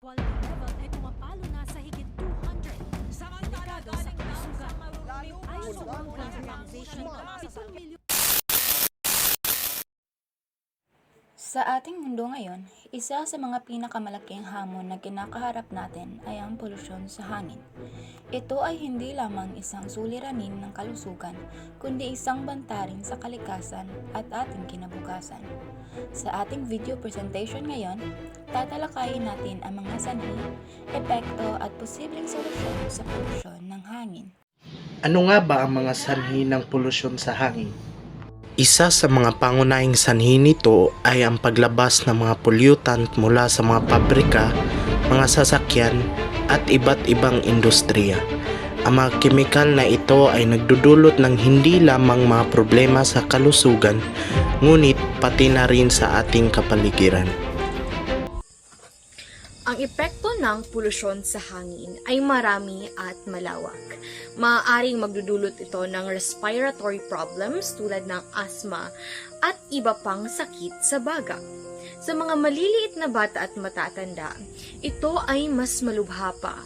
Quality level ay pumapalo na sa higit 200. Samantala, galing daw sa mula Health sa Organization, kansa. 7 milyon Sa ating mundo ngayon, isa sa mga pinakamalaking hamon na kinakaharap natin ay ang polusyon sa hangin. Ito ay hindi lamang isang suliranin ng kalusugan, kundi isang banta rin sa kalikasan at ating kinabukasan. Sa ating video presentation ngayon, tatalakayin natin ang mga sanhi, epekto at posibleng solusyon sa polusyon ng hangin. Ano nga ba ang mga sanhi ng polusyon sa hangin? Isa sa mga pangunahing sanhi nito ay ang paglabas ng mga pollutant mula sa mga pabrika, mga sasakyan at iba't ibang industriya. Ang mga kemikal na ito ay nagdudulot ng hindi lamang mga problema sa kalusugan, ngunit pati na rin sa ating kapaligiran. Ang epekto ng polusyon sa hangin ay marami at malawak. Maaaring magdudulot ito ng respiratory problems tulad ng asthma at iba pang sakit sa baga. Sa mga maliliit na bata at matatanda, ito ay mas malubha pa.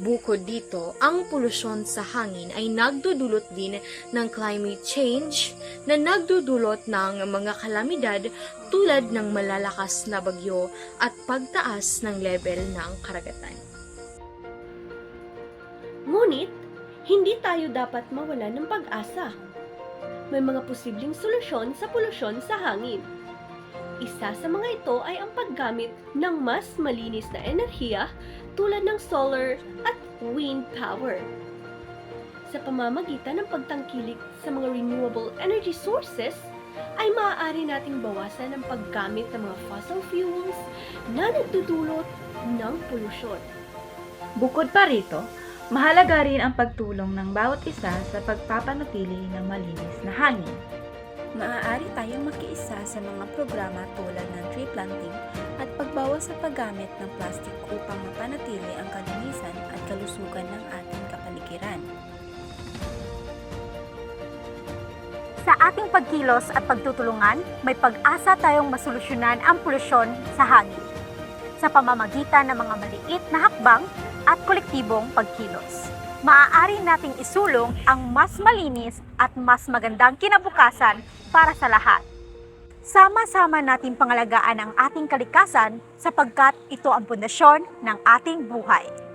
Bukod dito, ang polusyon sa hangin ay nagdudulot din ng climate change na nagdudulot ng mga kalamidad tulad ng malalakas na bagyo at pagtaas ng level ng karagatan. Ngunit, hindi tayo dapat mawala ng pag-asa. May mga posibleng solusyon sa polusyon sa hangin. Isa sa mga ito ay ang paggamit ng mas malinis na enerhiya tulad ng solar at wind power. Sa pamamagitan ng pagtangkilik sa mga renewable energy sources, ay maaari nating bawasan ang paggamit ng mga fossil fuels na nagdudulot ng polusyon. Bukod pa rito, mahalaga rin ang pagtulong ng bawat isa sa pagpapanatili ng malinis na hangin. Maaari tayong makiisa sa mga programa tulad ng tree planting at pagbawas sa paggamit ng plastic upang mapanatili ang kalinisan at kalusugan ng ating kapaligiran. Sa ating pagkilos at pagtutulungan, may pag-asa tayong masolusyonan ang polusyon sa hangin sa pamamagitan ng mga maliit na hakbang at kolektibong pagkilos. Maaari nating isulong ang mas malinis at mas magandang kinabukasan para sa lahat. Sama-sama nating pangalagaan ang ating kalikasan sapagkat ito ang pundasyon ng ating buhay.